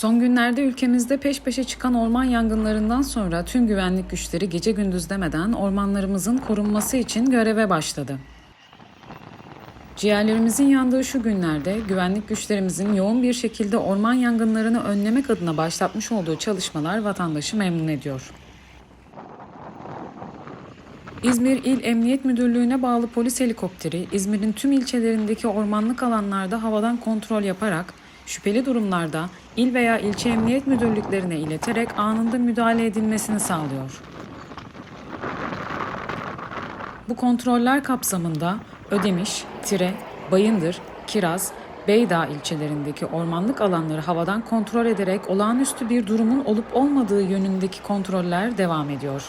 Son günlerde ülkemizde peş peşe çıkan orman yangınlarından sonra tüm güvenlik güçleri gece gündüz demeden ormanlarımızın korunması için göreve başladı. Ciğerlerimizin yandığı şu günlerde güvenlik güçlerimizin yoğun bir şekilde orman yangınlarını önlemek adına başlatmış olduğu çalışmalar vatandaşı memnun ediyor. İzmir İl Emniyet Müdürlüğü'ne bağlı polis helikopteri İzmir'in tüm ilçelerindeki ormanlık alanlarda havadan kontrol yaparak şüpheli durumlarda il veya ilçe emniyet müdürlüklerine ileterek anında müdahale edilmesini sağlıyor. Bu kontroller kapsamında Ödemiş, Tire, Bayındır, Kiraz, Beydağ ilçelerindeki ormanlık alanları havadan kontrol ederek olağanüstü bir durumun olup olmadığı yönündeki kontroller devam ediyor.